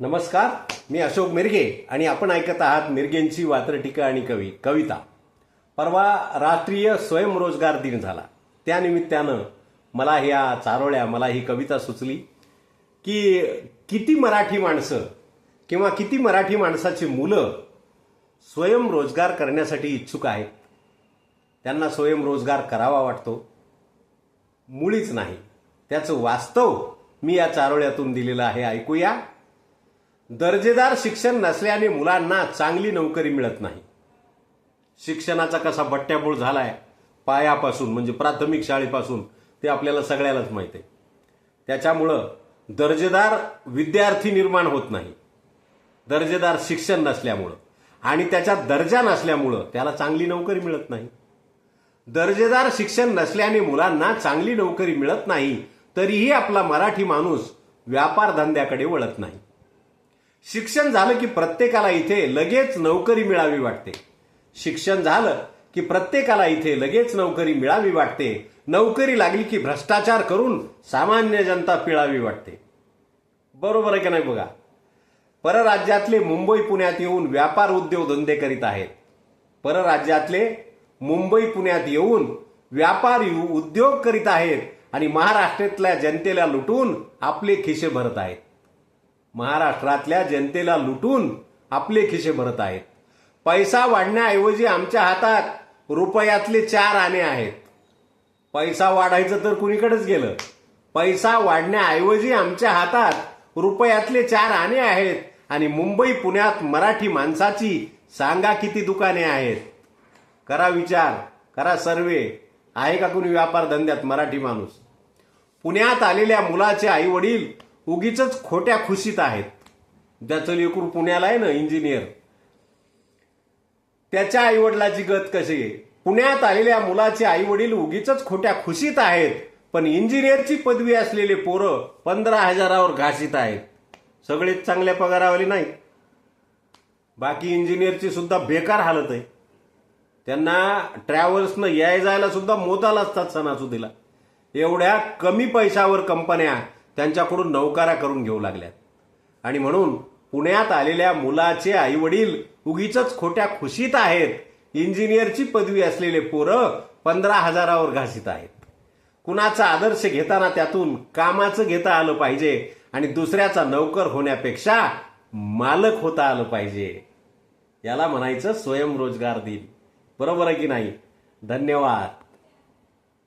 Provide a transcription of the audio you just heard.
नमस्कार मी अशोक मिरगे आणि आपण ऐकत आहात मिरगेंची वात्रटिका आणि कवी कविता. परवा राष्ट्रीय स्वयंरोजगार दिन झाला. त्यानिमित्तानं मला ह्या चारोळ्या मला ही कविता सुचली की किती मराठी माणसं किंवा किती मराठी माणसाची मुलं स्वयंरोजगार करण्यासाठी इच्छुक आहेत. त्यांना स्वयंरोजगार करावा वाटतो. मुळीच नाही. त्याचं वास्तव मी या चारोळ्यातून दिलेलं आहे. ऐकूया. दर्जेदार शिक्षण नसल्याने मुलांना चांगली नोकरी मिळत नाही. शिक्षणाचा कसा बट्ट्याबोळ झालाय पायापासून म्हणजे प्राथमिक शाळेपासून ते आपल्याला सगळ्यालाच माहीत आहे. त्याच्यामुळं दर्जेदार विद्यार्थी निर्माण होत नाही. दर्जेदार शिक्षण नसल्यामुळं. आणि त्याच्या दर्जा नसल्यामुळं त्याला चांगली नोकरी मिळत नाही. दर्जेदार शिक्षण नसल्याने मुलांना चांगली नोकरी मिळत नाही तरीही आपला मराठी माणूस व्यापार धंद्याकडे वळत नाही. शिक्षण झालं की प्रत्येकाला इथे लगेच नोकरी मिळावी वाटते. शिक्षण झालं की प्रत्येकाला इथे लगेच नोकरी मिळावी वाटते. नोकरी लागली की भ्रष्टाचार करून सामान्य जनता पिळावी वाटते. बरोबर आहे का नाही बघा? परराज्यातले मुंबई पुण्यात येऊन व्यापार उद्योग धंदे करीत आहेत. परराज्यातले मुंबई पुण्यात येऊन व्यापार यु- उद्योग करीत आहेत आणि महाराष्ट्रातल्या जनतेला लुटून आपले खिसे भरत आहेत. महाराष्ट्रातल्या जनतेला लुटून आपले खिसे भरत आहेत. पैसा वाढण्याऐवजी आमच्या हातात रुपयातले चार आणे आहेत. पैसा वाढायचं तर कुणीकडेच गेलं. पैसा वाढण्याऐवजी आमच्या हातात रुपयातले चार आणे आहेत आणि मुंबई पुण्यात मराठी माणसाची सांगा किती दुकाने आहेत. करा विचार करा सर्वे. आहे का कुणी व्यापार धंद्यात मराठी माणूस? पुण्यात आलेल्या मुलाचे आई वडील उगीच खोट्या खुशीत आहेत. ज्याचं लेकूर पुण्याला आहे ना इंजिनियर त्याच्या आईवडिलाची गत कशी आहे? पुण्यात आलेल्या मुलाचे आई वडील उगीच खोट्या खुशीत आहेत. पण इंजिनियरची पदवी असलेले पोरं पंधरा हजारावर घासीत आहेत. सगळेच चांगल्या पगारावाले नाही. बाकी इंजिनियरची सुद्धा बेकार हालत आहे. त्यांना ट्रॅव्हल्सनं याय जायला सुद्धा मोताला असतात सणासुदीला. एवढ्या कमी पैशावर कंपन्या त्यांच्याकडून नौकारा करून घेऊ लागल्यात. आणि म्हणून पुण्यात आलेल्या मुलाचे आई वडील उगीच खोट्या खुशीत आहेत. इंजिनियरची पदवी असलेले पोरं पंधरा हजारावर घासित आहेत. कुणाचा आदर्श घेताना त्यातून कामाचं घेता आलं पाहिजे आणि दुसऱ्याचा नौकर होण्यापेक्षा मालक होता आलं पाहिजे. याला म्हणायचं स्वयंरोजगार दिन. बरोबर आहे की नाही? धन्यवाद.